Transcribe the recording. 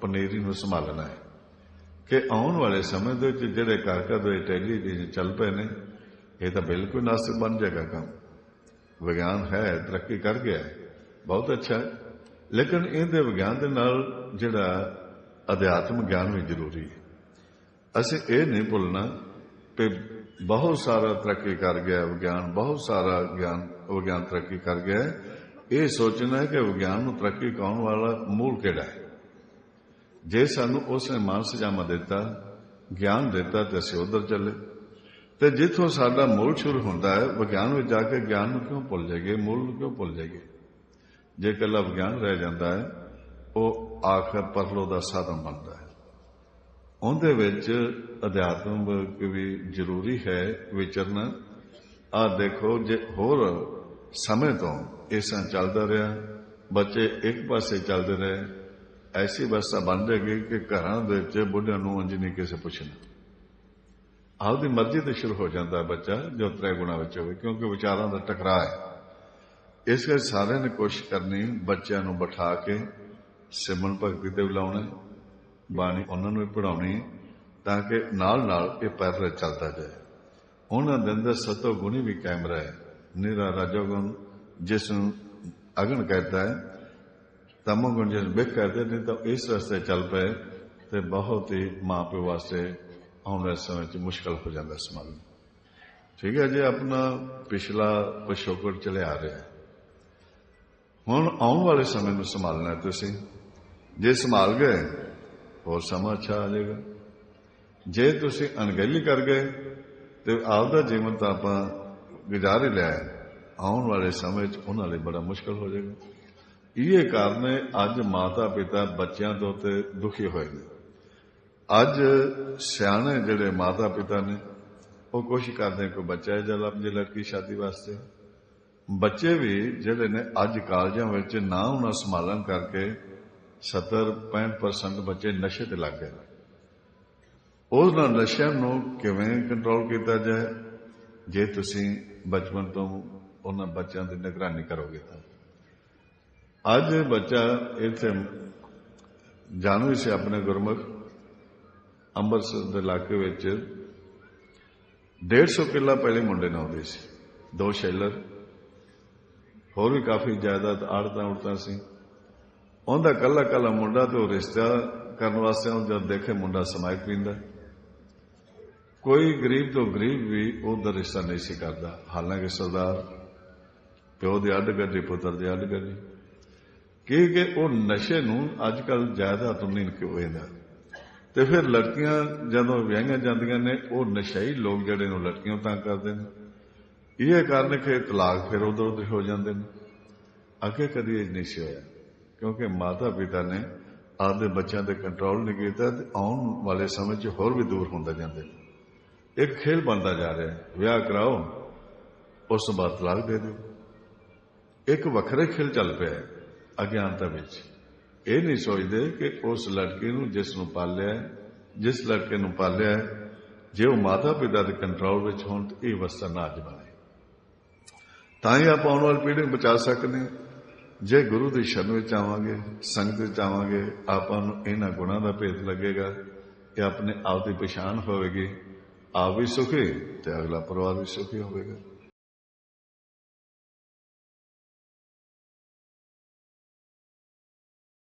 ਪਨੀਰੀ ਨੂੰ ਸੰਭਾਲਣਾ ਹੈ। ਕਿ ਆਉਣ ਵਾਲੇ ਸਮੇਂ ਦੇ ਵਿੱਚ ਜਿਹੜੇ ਘਰ ਘਰ ਦੇ ਟੈਲੀਵਿਜ਼ਨ ਚੱਲ ਪਏ ਨੇ, ਇਹ ਤਾਂ ਬਿਲਕੁਲ ਨਾਸਤਿਕ ਬਣ ਜਾਏਗਾ ਕੰਮ। ਵਿਗਿਆਨ ਹੈ, ਤਰੱਕੀ ਕਰ ਗਿਆ ਬਹੁਤ ਅੱਛਾ ਹੈ। ਲੇਕਿਨ ਇਹਦੇ ਵਿਗਿਆਨ ਦੇ ਨਾਲ ਜਿਹੜਾ ਅਧਿਆਤਮ ਗਿਆਨ ਵੀ ਜ਼ਰੂਰੀ ਹੈ। ਅਸੀਂ ਇਹ ਨਹੀਂ ਭੁੱਲਣਾ ਕਿ ਬਹੁਤ ਸਾਰਾ ਤਰੱਕੀ ਕਰ ਗਿਆ ਵਿਗਿਆਨ, ਬਹੁਤ ਸਾਰਾ ਗਿਆਨ ਵਿਗਿਆਨ ਤਰੱਕੀ ਕਰ ਗਿਆ ਇਹ ਸੋਚਣਾ ਹੈ ਕਿ ਵਿਗਿਆਨ ਨੂੰ ਤਰੱਕੀ ਕਰਾਉਣ ਵਾਲਾ ਮੂਲ ਕਿਹੜਾ ਹੈ? ਜੇ ਸਾਨੂੰ ਉਸਨੇ ਮਾਨਸ ਜਾਮਾ ਦਿੱਤਾ, ਗਿਆਨ ਦਿੱਤਾ ਤੇ ਅਸੀਂ ਉਧਰ ਚੱਲੇ। ਤੇ ਜਿੱਥੋਂ ਸਾਡਾ ਮੂਲ ਸ਼ੁਰੂ ਹੁੰਦਾ ਹੈ, ਵਿਗਿਆਨ ਵਿੱਚ ਜਾ ਕੇ ਗਿਆਨ ਨੂੰ ਕਿਉਂ ਭੁੱਲ ਜਾਈਏ, ਮੂਲ ਨੂੰ ਕਿਉਂ ਭੁੱਲ ਜਾਈਏ? ਜੇ ਇਕੱਲਾ ਵਿਗਿਆਨ ਰਹਿ ਜਾਂਦਾ ਹੈ ਉਹ ਆਖਰ ਪਰਲੋ ਦਾ ਸਾਧਨ ਬਣਦਾ ਹੈ। ਉਹਦੇ ਵਿੱਚ ਅਧਿਆਤਮ ਵੀ ਜ਼ਰੂਰੀ ਹੈ ਵਿਚਰਨਾ। ਆ ਦੇਖੋ, ਜੇ ਹੋਰ ਸਮੇਂ ਤੋਂ ਇਸਾਂ ਚੱਲਦਾ ਰਿਹਾ, ਬੱਚੇ ਇੱਕ ਪਾਸੇ ਚੱਲਦੇ ਰਹੇ, ਐਸੀ ਅਵਸਥਾ ਬਣ ਜਾਏਗੀ ਕਿ ਘਰਾਂ ਦੇ ਵਿੱਚ ਬੁੱਢਿਆਂ ਨੂੰ ਅੰਜ ਨਹੀਂ ਕਿਸੇ ਪੁੱਛਣਾ। ਆਪਦੀ ਮਰਜ਼ੀ ਤੇ ਸ਼ੁਰੂ ਹੋ ਜਾਂਦਾ ਬੱਚਾ, ਜੋ ਤਰੇ ਗੁਣਾ ਵਿੱਚ ਹੋਵੇ, ਕਿਉਂਕਿ ਵਿਚਾਰਾਂ ਦਾ ਟਕਰਾਅ ਹੈ। ਇਸ ਕਰਕੇ ਸਾਰਿਆਂ ਨੇ ਕੋਸ਼ਿਸ਼ ਕਰਨੀ, ਬੱਚਿਆਂ ਨੂੰ ਬਿਠਾ ਕੇ ਸਿਮਰਨ ਭਗਤੀ ਤੇ ਬੁਲਾਉਣਾ, ਬਾਣੀ ਉਹਨਾਂ ਨੂੰ ਵੀ ਪੜਾਉਣੀ ਤਾਂ ਕਿ ਨਾਲ ਨਾਲ ਇਹ ਪੈਰਲ ਚੱਲਦਾ ਜਾਏ। ਉਹਨਾਂ ਦੇ ਅੰਦਰ ਸਤੋ ਗੁਣੀ ਵੀ ਕਾਇਮ ਰਹੇ ਨਿਰਾ ਰਜੋਗੁਣ ਜਿਸ ਨੂੰ ਅਗਨ ਕਰਦਾ ਹੈ, ਤਮੋ ਗੁਣ ਜਿਸ ਨੂੰ ਬਿਖ ਕਰਦੇ ਨੇ ਤਾਂ ਇਸ ਰਸਤੇ ਚੱਲ ਪਏ ਤੇ ਬਹੁਤ ਹੀ ਮਾਂ ਪਿਓ ਵਾਸਤੇ ਆਉਣ ਵਾਲੇ ਸਮੇਂ 'ਚ ਮੁਸ਼ਕਲ ਹੋ ਜਾਂਦਾ ਸੰਭਾਲਣਾ ਠੀਕ ਹੈ ਜੇ, ਆਪਣਾ ਪਿਛਲਾ ਪਿਛੋਕੜ ਚਲੇ ਆ ਰਿਹਾ ਹੁਣ ਆਉਣ ਵਾਲੇ ਸਮੇਂ ਨੂੰ ਸੰਭਾਲਣਾ ਤੁਸੀਂ। ਜੇ ਸੰਭਾਲ ਗਏ, ਹੋਰ ਸਮਾਂ ਅੱਛਾ ਆ ਜਾਏਗਾ। ਜੇ ਤੁਸੀਂ ਅਣਗਹਿਲੀ ਕਰ ਗਏ, ਤੇ ਆਪਦਾ ਜੀਵਨ ਤਾਂ ਆਪਾਂ ਗੁਜ਼ਾਰ ਹੀ ਲਿਆ ਆਉਣ ਵਾਲੇ ਸਮੇਂ 'ਚ ਉਹਨਾਂ ਲਈ ਬੜਾ ਮੁਸ਼ਕਲ ਹੋ ਜਾਏਗਾ। ਇਹ ਕਾਰਨ ਅੱਜ ਮਾਤਾ ਪਿਤਾ ਬੱਚਿਆਂ ਤੋਂ ਤੇ ਦੁਖੀ ਹੋਏ ਨੇ। ਅੱਜ ਸਿਆਣੇ ਜਿਹੜੇ ਮਾਤਾ ਪਿਤਾ ਨੇ, ਉਹ ਕੋਸ਼ਿਸ਼ ਕਰਦੇ ਕੋਈ ਬੱਚਾ ਹੈ ਆਪਣੀ ਲੜਕੀ ਸ਼ਾਦੀ ਵਾਸਤੇ। ਬੱਚੇ ਵੀ ਜਿਹੜੇ ਨੇ ਅੱਜ ਕਾਲਜਾਂ ਵਿੱਚ ਨਾ ਉਹਨਾਂ ਸੰਭਾਲਣ ਕਰਕੇ 70 65% ਬੱਚੇ ਨਸ਼ੇ ਤੇ ਲੱਗ ਗਏ ਨੇ। ਉਹਨਾਂ ਨਸ਼ਿਆਂ ਨੂੰ ਕਿਵੇਂ ਕੰਟਰੋਲ ਕੀਤਾ ਜਾਏ? ਜੇ ਤੁਸੀਂ ਬਚਪਨ ਤੋਂ ਉਹਨਾਂ ਬੱਚਿਆਂ ਦੀ ਨਿਗਰਾਨੀ ਕਰੋਗੇ ਤਾਂ। ਅੱਜ ਬੱਚਾ ਇੱਥੇ ਜਾਣੂ ਹੀ ਸੀ ਆਪਣੇ ਗੁਰਮੁਖ, ਅੰਮ੍ਰਿਤਸਰ ਦੇ ਇਲਾਕੇ ਵਿੱਚ। 150 ਕਿੱਲਾ ਪਹਿਲੇ ਮੁੰਡੇ ਨੇ ਆਉਂਦੇ ਸੀ। ਦੋ ਸ਼ੈਲਰ, ਹੋਰ ਵੀ ਕਾਫੀ ਜਾਇਦਾਦ ਆੜਤਾਂ ਉੜਤਾਂ ਸੀ। ਉਹਦਾ ਕੱਲਾ ਕੱਲਾ ਮੁੰਡਾ ਤੇ ਉਹ ਰਿਸ਼ਤਾ ਕਰਨ ਵਾਸਤੇ ਉਹ ਜਦ ਦੇਖੇ ਮੁੰਡਾ ਸਮਾਇਕ ਪੀਂਦਾ। ਕੋਈ ਗਰੀਬ ਤੋਂ ਗਰੀਬ ਵੀ ਉਹਦਾ ਰਿਸ਼ਤਾ ਨਹੀਂ ਸੀ ਕਰਦਾ। ਹਾਲਾਂਕਿ ਸਰਦਾਰ, ਪਿਓ ਦੇ ਅੱਡ ਗੱਡੀ ਪੁੱਤਰ ਦੇ ਅੱਡ ਗੱਡੀ ਕਿ ਕਿ ਉਹ ਨਸ਼ੇ ਨੂੰ ਅੱਜ ਕੱਲ ਜ਼ਿਆਦਾ ਤੁਮਨੀਨ ਕਿਉਂ ਇਹਦਾ ਤੇ ਫਿਰ ਲੜਕੀਆਂ ਜਦੋਂ ਵਿਆਹੀਆਂ ਜਾਂਦੀਆਂ ਨੇ, ਉਹ ਨਸ਼ਈ ਲੋਕ ਜਿਹੜੇ ਨੂੰ ਲੜਕੀਆਂ ਤਾਂ ਕਰਦੇ ਨੇ। ਇਹ ਕਾਰਨ ਕਿ ਤਲਾਕ ਫਿਰ ਉਧਰ ਉਧਰ ਹੋ ਜਾਂਦੇ ਨੇ। ਅੱਗੇ ਕਦੀ ਇਹ ਨਹੀਂ ਸੀ ਹੋਇਆ। ਕਿਉਂਕਿ ਮਾਤਾ ਪਿਤਾ ਨੇ ਆਪਦੇ ਬੱਚਿਆਂ ਤੇ ਕੰਟਰੋਲ ਨਹੀਂ ਕੀਤਾ ਤੇ ਆਉਣ ਵਾਲੇ ਸਮੇਂ 'ਚ ਹੋਰ ਵੀ ਦੂਰ ਹੁੰਦਾ ਜਾਂਦੇ। ਨੇ ਇੱਕ ਖੇਲ ਬਣਦਾ ਜਾ ਰਿਹਾ ਵਿਆਹ ਕਰਾਓ, ਉਸ ਤੋਂ ਬਾਅਦ ਤਲਾਕ ਦੇ ਦਿਓ। ਇੱਕ ਵੱਖਰੇ ਖੇਲ ਚੱਲ ਪਿਆ ਅਗਿਆਨਤਾ ਵਿੱਚ। ਇਹ ਨਹੀਂ ਸੋਚਦੇ ਕਿ ਉਸ ਲੜਕੀ ਨੂੰ ਜਿਸ ਨੂੰ ਪਾਲਿਆ ਜਿਸ ਲੜਕੇ ਨੂੰ ਪਾਲਿਆ ਜੇ ਉਹ ਮਾਤਾ ਪਿਤਾ ਦੇ ਕੰਟਰੋਲ ਵਿੱਚ ਹੋਣ ਤਾਂ ਇਹ ਅਵਸਥਾ ਨਾ ਅੱਜ ਬਣੇ ਤਾਂ ਹੀ ਆਪਾਂ ਆਉਣ ਵਾਲੀ ਪੀੜ੍ਹੀ ਨੂੰ ਬਚਾ ਸਕਦੇ ਹਾਂ। ਜੇ ਗੁਰੂ ਦੀ ਸ਼ਰਨ ਵਿੱਚ ਆਵਾਂਗੇ, ਸੰਗਤ ਵਿੱਚ ਆਵਾਂਗੇ, ਆਪਾਂ ਨੂੰ ਇਹਨਾਂ ਗੁਣਾਂ ਦਾ ਭੇਦ ਲੱਗੇਗਾ ਕਿ ਆਪਣੇ ਆਪ ਦੀ ਪਛਾਣ ਹੋਵੇਗੀ। ਆਪ ਵੀ ਸੁਖੀ ਤੇ ਅਗਲਾ ਪਰਿਵਾਰ ਵੀ ਸੁਖੀ ਹੋਵੇਗਾ।